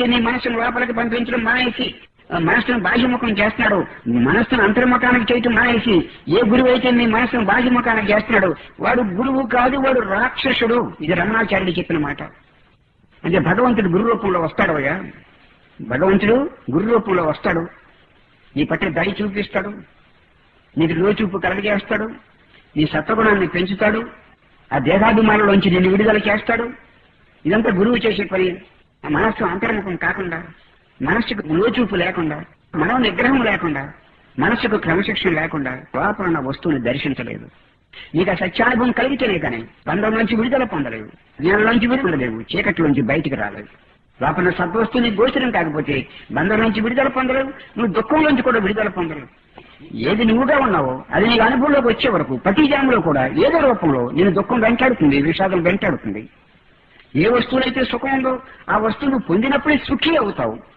నీ మనసును లోపలికి పంపించడం మానేసి మనస్సును బాహ్యముఖం చేస్తున్నాడు. మనస్సును అంతర్ముఖానికి చేయటం మానేసి ఏ గురువు అయితే నీ మనస్సును బాహ్యముఖానికి చేస్తున్నాడు వాడు గురువు కాదు వాడు రాక్షసుడు. ఇది రమణాచార్యుడు చెప్పిన మాట. అంటే భగవంతుడు గురు రూపంలో వస్తాడు అయ్యా. భగవంతుడు గురు రూపంలో వస్తాడు. నీ పట్ల దయ చూపిస్తాడు. నీకు లోచూపు కలగజేస్తాడు. నీ సత్వగుణాన్ని పెంచుతాడు. ఆ దేహాభిమానంలోంచి నిన్ను విడుదల చేస్తాడు. ఇదంతా గురువు చేసే పని. మనస్సు అంతర్ముఖం కాకుండా మనస్సుకు లోచూపు లేకుండా మనం నిగ్రహం లేకుండా మనస్సుకు క్రమశిక్షణ లేకుండా లోపల వస్తువుని దర్శించలేదు. నీకు ఆ సత్యానుభవం కలిగితేనే కానీ బంధం నుంచి విడుదల పొందలేవు జ్ఞానంలోంచి విడుదలలేవు చీకటిలోంచి బయటికి రాలేవు లోపల సద్వస్తువు గోచరం కాకపోతే నుంచి విడుదల పొందలేవు నువ్వు దుఃఖంలోంచి కూడా విడుదల పొందలేవు. ఏది నువ్వుగా ఉన్నావో అది నీకు అనుభవంలోకి వచ్చే వరకు ప్రతి జాములో కూడా ఏదో రూపంలో నేను దుఃఖం వెంటాడుతుంది విషాదం వెంటాడుతుంది. ఏ వస్తువునైతే సుఖం ఉందో ఆ వస్తువును పొందినప్పుడే సుఖీ అవుతావు.